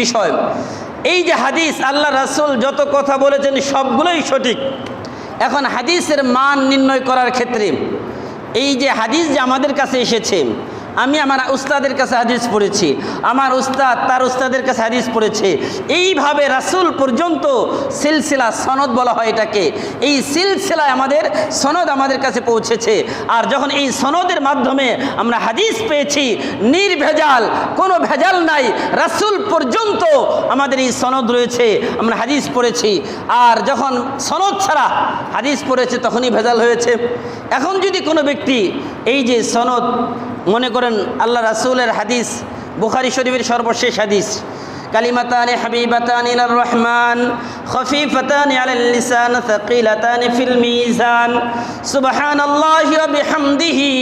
বিষয়। এই যে হাদিস, আল্লাহ রাসুল যত কথা বলেছেন সবগুলোই সঠিক। এখন হাদিসের মান নির্ণয় করার ক্ষেত্রে এই যে হাদিস যে আমাদের কাছে এসেছে আমি আমার উস্তাদের কাছে হাদিস পড়েছি, আমার উস্তাদ তার উস্তাদের কাছে হাদিস পড়েছে। এইভাবে রাসুল পর্যন্ত সিলসিলা সনদ বলা হয় এটাকে। এই সিলসিলায় আমাদের সনদ আমাদের কাছে পৌঁছেছে। আর যখন এই সনদের মাধ্যমে আমরা হাদিস পেয়েছি, নির্ভেজাল, কোনো ভেজাল নাই, রাসূল পর্যন্ত আমাদের এই সনদ রয়েছে, আমরা হাদিস পড়েছি। আর যখন সনদ ছাড়া হাদিস পড়েছে, তখনই ভেজাল হয়েছে। এখন যদি কোনো ব্যক্তি এই যে সনদ মনে করেন আল্লাহ রাসূলের হাদিস, বুখারি শরীফের সর্বশেষ হাদিস। কালিমাতানি হাবিবাতানি ইলার রহমান, খফিফাতানি আলাল লিসান থাকিলাতানি ফিল মিজান। সুবহানাল্লাহি ওয়া বিহামদিহি,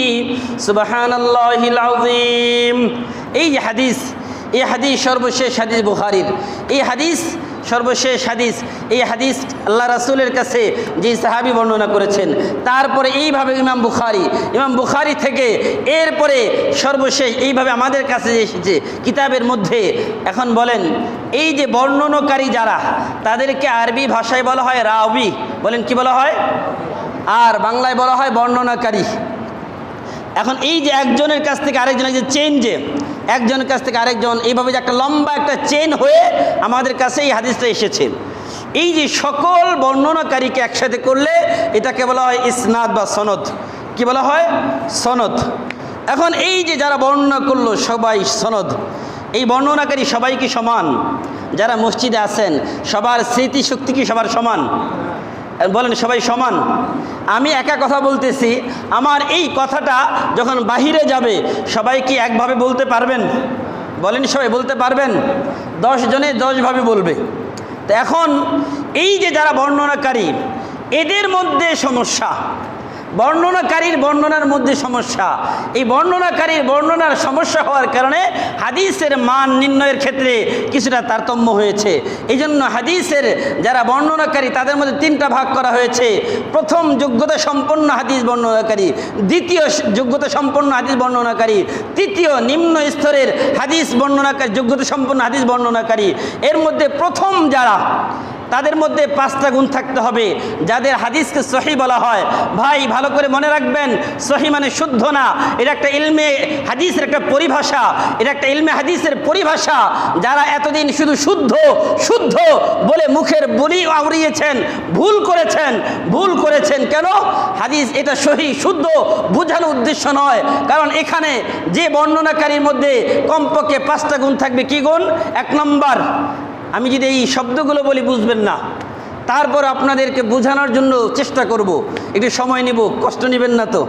সুবহানাল্লাহিল আযীম। এই হাদিস এই হাদিস সর্বশেষ হাদিস বুখারীর। এই হাদিস সর্বশেষ হাদিস, এই হাদিস আল্লাহ রাসূলের কাছে যে সাহাবি বর্ণনা করেছেন, তারপরে এইভাবে ইমাম বুখারি ইমাম বুখারি থেকে এরপরে সর্বশেষ এইভাবে আমাদের কাছে এসেছে কিতাবের মধ্যে এখন বলেন, এই যে বর্ণনাকারী যারা, তাদেরকে আরবি ভাষায় বলা হয় রাবি বলেন কি বলা হয়? আর বাংলায় বলা হয় বর্ণনাকারী। এখন এই যে একজনের কাছ থেকে আরেকজনের যে যে একজনের কাছ থেকে আরেকজন, এইভাবে যে একটা লম্বা একটা চেন হয়ে আমাদের কাছে এই হাদিসটা এসেছে। এই যে সকল বর্ণনাকারীকে একসাথে করলে এটাকে বলা হয় ইসনাদ বা সনদ। কি বলা হয়? সনদ। এখন এই যে যারা বর্ণনা করল সবাই সনদ। এই বর্ণনাকারী সবাই কি সমান? যারা মসজিদে আছেন, সবার স্মৃতিশক্তি কি সবার সমান? বলেন, সবাই সমান। আমি একা কথা বলতেছি, আমার এই কথাটা যখন বাহিরে যাবে, সবাই কি একভাবে বলতে পারবেন? বলেন, সবাই বলতে পারবেন? দশ জনে দশভাবে বলবে। তো এখন এই যে যারা বর্ণনাকারী, এদের মধ্যে সমস্যা। বর্ণনাকারীর বর্ণনার মধ্যে সমস্যা। এই বর্ণনাকারীর বর্ণনার সমস্যা হওয়ার কারণে হাদিসের মান নির্ণয়ের ক্ষেত্রে কিছুটা তারতম্য হয়েছে। এই জন্য হাদিসের যারা বর্ণনাকারী, তাদের মধ্যে তিনটা ভাগ করা হয়েছে। প্রথম যোগ্যতা সম্পন্ন হাদিস বর্ণনাকারী, দ্বিতীয় যোগ্যতা সম্পন্ন হাদিস বর্ণনাকারী, তৃতীয় নিম্ন স্তরের হাদিস বর্ণনাকারী, যোগ্যতা সম্পন্ন হাদিস বর্ণনাকারী। এর মধ্যে প্রথম যারা তাদের মধ্যে পাঁচটা গুণ থাকতে হবে। যাদের হাদিসকে সহি বলা হয়, ভাই ভালো করে মনে রাখবেন, সহি মানে শুদ্ধ না। এটা একটা ইলমে হাদিসের একটা পরিভাষা এটা একটা ইলমে হাদিসের পরিভাষা। যারা এতদিন শুধু শুদ্ধ শুদ্ধ বলে মুখের বলি আউড়িয়েছেন ভুল করেছেন ভুল করেছেন কেন? হাদিস এটা সহি, শুদ্ধ, বোঝানোর উদ্দেশ্য নয়। কারণ এখানে যে বর্ণনাকারীর মধ্যে কমপক্ষে পাঁচটা গুণ থাকবে, কি গুণ? এক নম্বর আমি যদি এই শব্দগুলো বলি বুঝবেন না। তারপর আপনাদেরকে বোঝানোর জন্য চেষ্টা করব। একটু সময় নিব, কষ্ট নেবেন না তো।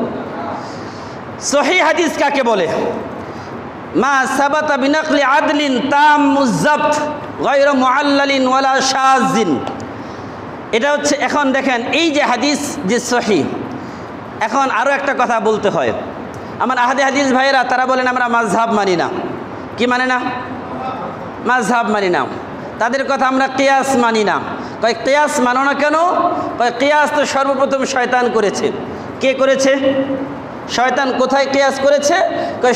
সহি হাদিস কাকে বলে? মা সাবাতা বিনাকলি আদলিন তাম মুজাবত গৈর মুআল্লালিন ওয়ালা শাজিন এটা হচ্ছে এখন দেখেন, এই যে হাদিস যে সহি, এখন আরও একটা কথা বলতে হয়। আমার আহাদে হাদিস ভাইয়েরা, তারা বলেন, আমরা মাঝহাব মানি না। কি মানে না? মাঝহাব মানি না। তাদের কথা আমরা কেয়াস মানি না। কয়, কেয়াস মানো না কেন? কয়, কেয়াস তো সর্বপ্রথম শয়তান করেছে। কে করেছে? শয়তান কোথায় কেয়াস করেছে?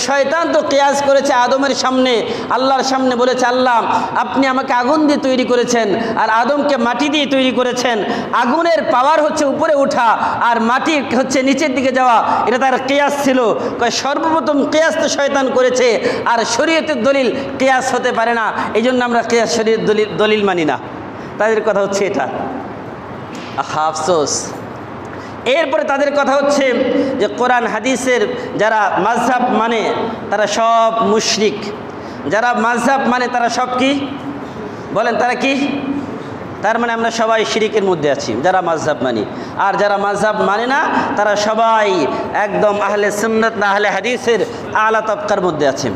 শয়তান তো কেয়াস করেছে আদমের সামনে, আল্লাহর সামনে বলেছে, আল্লাহ, আপনি আমাকে আগুন দিয়ে তৈরি করেছেন আর আদমকে মাটি দিয়ে তৈরি করেছেন। আগুনের পাওয়ার হচ্ছে উপরে ওঠা আর মাটি হচ্ছে নিচের দিকে যাওয়া। এটা তার কেয়াস ছিল। কয়, সর্বপ্রথম কেয়াস তো শয়তান করেছে আর শরীয়তের দলিল কেয়াস হতে পারে না। এই জন্য আমরা কেয়াস শরীর দলিল দলিল মানি না। তাদের কথা হচ্ছে এটা। আফসোস। এরপরে তাদের কথা হচ্ছে যে কোরআন, হাদিসের যারা মাঝহাব মানে তারা সব মুশরিক। যারা মাঝহাব মানে তারা সব কি? বলেন তারা কি? তার মানে আমরা সবাই শিরিকের মধ্যে আছি, যারা মাঝহাব মানি। আর যারা মাঝহাব মানে না, তারা সবাই একদম আহলে সুন্নত না আহলে হাদিসের আলা তবকার মধ্যে আছে।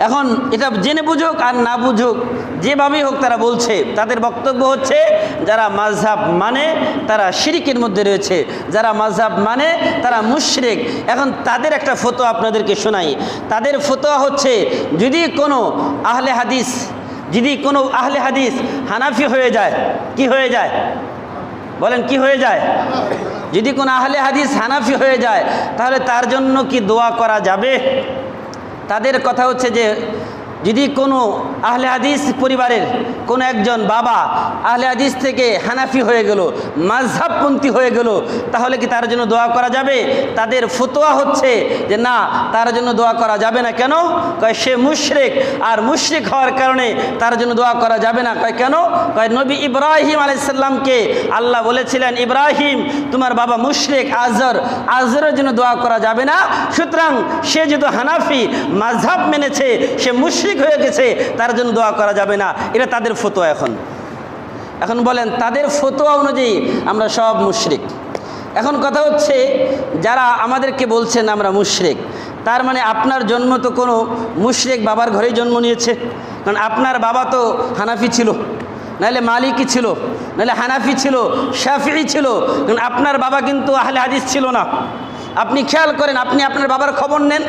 এখন এটা জেনে বুঝুক আর না বুঝুক, যেভাবেই হোক তারা বলছে, তাদের বক্তব্য হচ্ছে, যারা মাঝহাব মানে তারা শিরিকের মধ্যে রয়েছে, যারা মাঝহাব মানে তারা মুশরিক। এখন তাদের একটা ফটো আপনাদেরকে শোনাই। তাদের ফতোয়া হচ্ছে, যদি কোনো আহলে হাদিস, যদি কোনো আহলে হাদিস হানাফি হয়ে যায়, কি হয়ে যায়? বলেন, কি হয়ে যায়? যদি কোনো আহলে হাদিস হানাফি হয়ে যায়, তাহলে তার জন্য কি দোয়া করা যাবে? তাদের কথা হচ্ছে যে যদি কোনো আহলে হাদিস পরিবারের কোনো একজন বাবা আহলে হাদিস থেকে হানাফি হয়ে গেল মাঝহাবপন্থী হয়ে গেল, তাহলে কি তার জন্য দোয়া করা যাবে? তাদের ফতোয়া হচ্ছে যে না, তার জন্য দোয়া করা যাবে না কেন? কয়, সে মুশরেক। আর মুশরিক হওয়ার কারণে তার জন্য দোয়া করা যাবে না। কয়, কেন? কয়, নবী ইব্রাহিম আলাইসাল্লামকে আল্লাহ বলেছিলেন, ইব্রাহিম, তোমার বাবা মুশরেক আজর আজরের জন্য দোয়া করা যাবে না। সুতরাং সে যেহেতু হানাফি মাঝহাব মেনেছে, সে মুশরিক হয়ে গেছে, তার জন্য দোয়া করা যাবে না। এটা তাদের ফতোয়া এখন। এখন বলেন, তাদের ফতোয়া অনুযায়ী আমরা সব মুশরিক। এখন কথা হচ্ছে, যারা আমাদেরকে বলছেন আমরা মুশরিক, তার মানে আপনার জন্ম তো কোনো মুশরিক বাবার ঘরেই জন্ম নিয়েছে। কারণ আপনার বাবা তো হানাফি ছিল, নাহলে মালিকি ছিল, নাহলে হানাফি ছিল শাফি ছিল। কারণ আপনার বাবা কিন্তু আহলে হাদিস ছিল না। আপনি খেয়াল করেন, আপনি আপনার বাবার খবর নেন,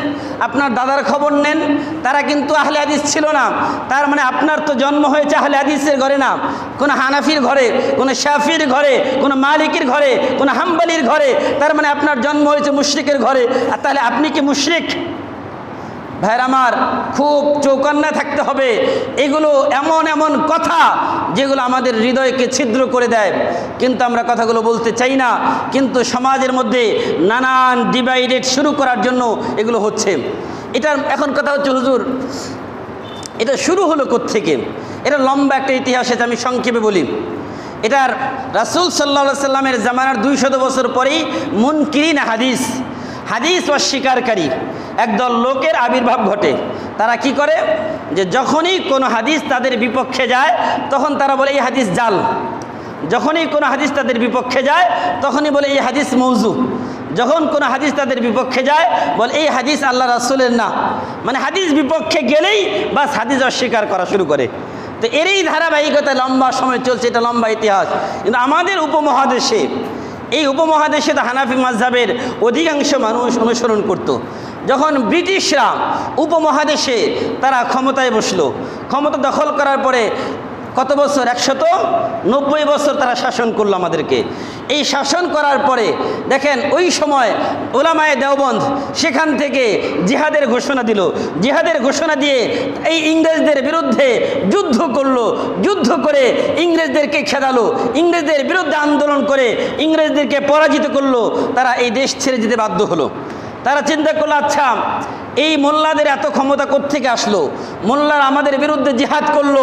আপনার দাদার খবর নেন, তারা কিন্তু আহলে আদিস ছিল না। তার মানে আপনার তো জন্ম হয়েছে আহলে আদিসের ঘরে না। কোনো হানাফির ঘরে, কোনো শাফির ঘরে, কোনো মালিকের ঘরে, কোনো হাম্বালির ঘরে, তার মানে আপনার জন্ম হয়েছে মুশ্রিকের ঘরে। আর তাহলে আপনি কি মুশরিক? ভাইর আমার খুব চৌকান্না থাকতে হবে। এগুলো এমন এমন কথা যেগুলো আমাদের হৃদয়কে ছিদ্র করে দেয়। কিন্তু আমরা কথাগুলো বলতে চাই না। কিন্তু সমাজের মধ্যে নানান ডিভাইডেড শুরু করার জন্য এগুলো হচ্ছে। এটার এখন কথা হচ্ছে, হুজুর, এটা শুরু হলো থেকে এটা লম্বা একটা ইতিহাস এটা আমি সংক্ষেপে বলি। এটার রাসুল সাল্লা সাল্লামের জামানার দুইশত বছর পরেই মুনকিরিন হাদিস হাদিস অস্বীকারী। একদল লোকের আবির্ভাব ঘটে। তারা কি করে? যে যখনই কোনো হাদিস তাদের বিপক্ষে যায়, তখন তারা বলে, এই হাদিস জাল। যখনই কোনো হাদিস তাদের বিপক্ষে যায়, তখনই বলে, এই হাদিস মৌজু। যখন কোনো হাদিস তাদের বিপক্ষে যায়, বলে, এই হাদিস আল্লাহ রাসুলের না। মানে হাদিস বিপক্ষে গেলেই বাস হাদিস অস্বীকার করা শুরু করে। তো এরই ধারাবাহিকতা লম্বা সময় চলছে, এটা লম্বা ইতিহাস। কিন্তু আমাদের উপমহাদেশে, এই উপমহাদেশে তো হানাফি মাঝহাবের অধিকাংশ মানুষ অনুসরণ করত। যখন ব্রিটিশরা উপমহাদেশে তারা ক্ষমতায় বসল, ক্ষমতা দখল করার পরে কত বছর? একশত নব্বই বছর তারা শাসন করল আমাদেরকে। এই শাসন করার পরে দেখেন, ওই সময় ওলামায় দেওবন্ধ সেখান থেকে জিহাদের ঘোষণা দিল। জিহাদের ঘোষণা দিয়ে এই ইংরেজদের বিরুদ্ধে যুদ্ধ করল। যুদ্ধ করে ইংরেজদেরকে খেদালো। ইংরেজদের বিরুদ্ধে আন্দোলন করে ইংরেজদেরকে পরাজিত করল। তারা এই দেশ ছেড়ে যেতে বাধ্য হলো। তারা চিন্তা করল আচ্ছা এই মোল্লাদের এত ক্ষমতা থেকে আসলো? মোল্লার আমাদের বিরুদ্ধে জিহাদ করল।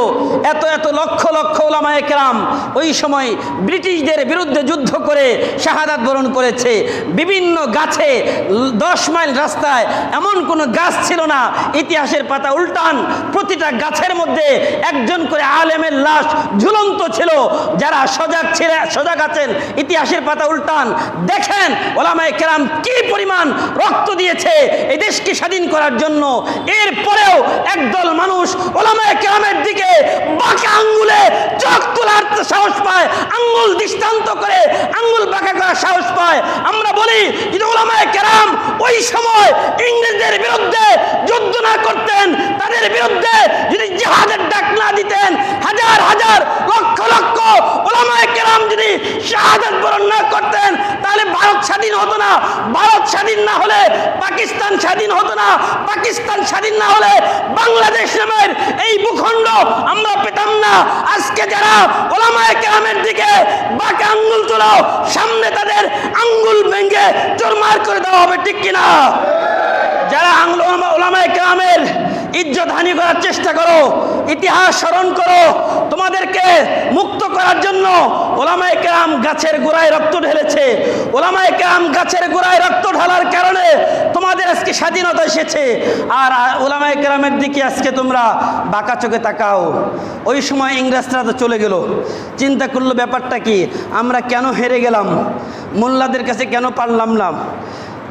এত এত লক্ষ লক্ষ ওলামায় কেরাম ওই সময় ব্রিটিশদের বিরুদ্ধে যুদ্ধ করে শাহাদাত বরণ করেছে। বিভিন্ন গাছে দশ মাইল রাস্তায় এমন কোনো গাছ ছিল না। ইতিহাসের পাতা উল্টান। প্রতিটা গাছের মধ্যে একজন করে আলেমের লাশ ঝুলন্ত ছিল। যারা সজাগ ছিলেন সজাগ আছেন, ইতিহাসের পাতা উল্টান। দেখেন ওলামায় কেরাম কি পরিমাণ রক্ত দিয়েছে এই দেশকে স্বাধীন করার জন্য। এরপরেও একদল মানুষ ওলামায় কেরামের দিকে বাঁকা আঙ্গুলে চোখ তোলার সাহস পায়, আঙ্গুল দৃষ্টান্ত করে আঙ্গুল বাঁকা করার সাহস পায়। আমরা বলি, যদি ওলামায় কেরাম ওই সময় ইংরেজদের বিরুদ্ধে যুদ্ধ না করতেন, তাদের বিরুদ্ধে যদি জিহাদের ডাক না দিতেন, হাজার হাজার, লক্ষ লক্ষ ওলামায় কেরাম যদি শাহাদত বরণ না করতেন, তাহলে ভারত স্বাধীন হতো না। ভারত স্বাধীন না হলে পাকিস্তান স্বাধীন হতো না। পাকিস্তান স্বাধীন না হলে বাংলাদেশ নামের এই ভূখণ্ড আমরা পেতাম না। আজকে যারা ওলামায় কেরামের দিকে বাঁকা আঙ্গুল তোলো সামনে তাদের আঙ্গুল ভেঙে চোরমার করে দেওয়া হবে, ঠিক কিনা? যারা ওলামায় কেরামের ইজ্জত হানি করার চেষ্টা করো, ইতিহাস স্মরণ করো, তোমাদেরকে মুক্ত করার জন্য ওলামায় কেরাম গাছের গোড়ায় রক্ত ঢেলেছে। ওলামায় কেরাম গাছের গোড়ায় রক্ত ঢালার কারণে তোমাদের আজকে স্বাধীনতা এসেছে। আর ওলামায় কেরামের দিকে আজকে তোমরা বাঁকা চোখে তাকাও। ওই সময় ইংরেজরা তো চলে গেল। চিন্তা করল ব্যাপারটা কি? আমরা কেন হেরে গেলাম? মোল্লাদের কাছে কেন পারলাম না?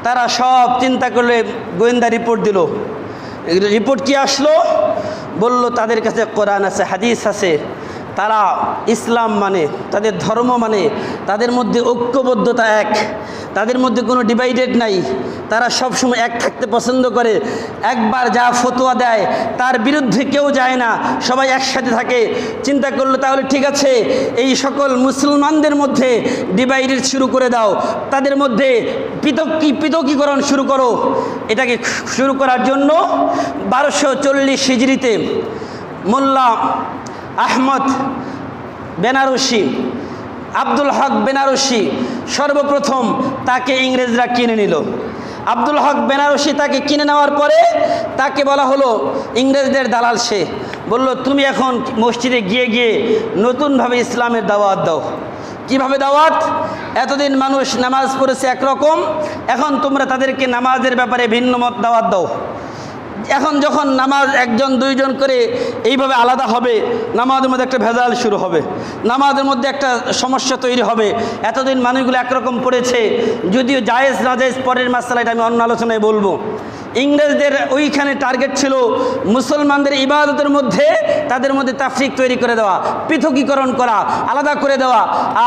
তারা সব চিন্তা করলে গোয়েন্দা রিপোর্ট দিল। রিপোর্ট কি আসলো? বলল, তাদের কাছে কোরআন আছে, হাদিস আছে। তারা ইসলাম মানে তাদের ধর্ম মানে তাদের মধ্যে ঐক্যবদ্ধতা এক, তাদের মধ্যে কোনো ডিভাইডেড নাই। তারা সবসময় এক থাকতে পছন্দ করে। একবার যা ফতোয়া দেয়, তার বিরুদ্ধে কেউ যায় না, সবাই একসাথে থাকে। চিন্তা করল তাহলে ঠিক আছে, এই সকল মুসলমানদের মধ্যে ডিভাইডেড শুরু করে দাও। তাদের মধ্যে পৃথকী পৃথকীকরণ শুরু করো। এটাকে শুরু করার জন্য বারোশো চল্লিশ হিজড়িতে মোল্লা আহমদ বেনারসি, আব্দুল হক বেনারসি সর্বপ্রথম তাকে ইংরেজরা কিনে নিল। আব্দুল হক বেনারসি তাকে কিনে নেওয়ার পরে তাকে বলা হলো, ইংরেজদের দালাল সে। বলল, তুমি এখন মসজিদে গিয়ে গিয়ে নতুনভাবে ইসলামের দাওয়াত দাও। কীভাবে দাওয়াত? এতদিন মানুষ নামাজ পড়েছে একরকম, এখন তোমরা তাদেরকে নামাজের ব্যাপারে ভিন্ন মত দাওয়াত দাও। এখন যখন নামাজ একজন, দুইজন করে এইভাবে আলাদা হবে, নামাজের মধ্যে একটা ভেজাল শুরু হবে, নামাজের মধ্যে একটা সমস্যা তৈরি হবে। এতদিন মানুষগুলো একরকম পড়েছে, যদিও জায়েজ না জায়েজ পরের মাসালা এটা আমি অন্য আলোচনায় বলব। ইংরেজদের ওইখানে টার্গেট ছিল মুসলমানদের ইবাদতের মধ্যে, তাদের মধ্যে তাফরিক তৈরি করে দেওয়া, পৃথকীকরণ করা, আলাদা করে দেওয়া।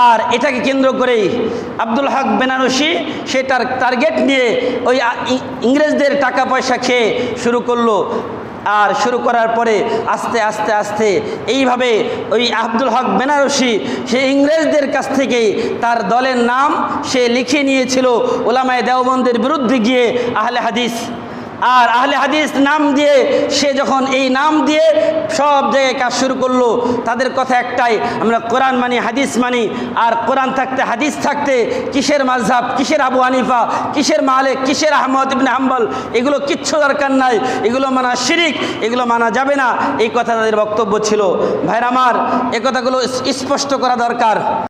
আর এটাকে কেন্দ্র করেই আব্দুল হক বেনারসি সে তার টার্গেট নিয়ে ওই ইংরেজদের টাকা পয়সা খেয়ে শুরু করল। আর শুরু করার পরে আস্তে আস্তে আস্তে এইভাবে ওই আব্দুল হক বেনারসি সে ইংরেজদের কাছ থেকেই তার দলের নাম সে লিখে নিয়েছিল ওলামায় দেওবন্দের বিরুদ্ধে গিয়ে আহলে হাদিস। আর আহলে হাদিস নাম দিয়ে, সে যখন এই নাম দিয়ে সব জায়গায় কাজ শুরু করল, তাদের কথা একটাই, আমরা কোরআন মানি, হাদিস মানি, আর কোরআন থাকতে, হাদিস থাকতে, কিসের মাঝহাব কিসের আবু হানিফা, কিসের মালিক, কিসের আহমদ ইবনে হাম্বল, এগুলো কিচ্ছু দরকার নাই, এগুলো মানা শিরিক, এগুলো মানা যাবে না, এই কথা তাদের বক্তব্য ছিল। ভাইর আমার, এ কথাগুলো স্পষ্ট করা দরকার।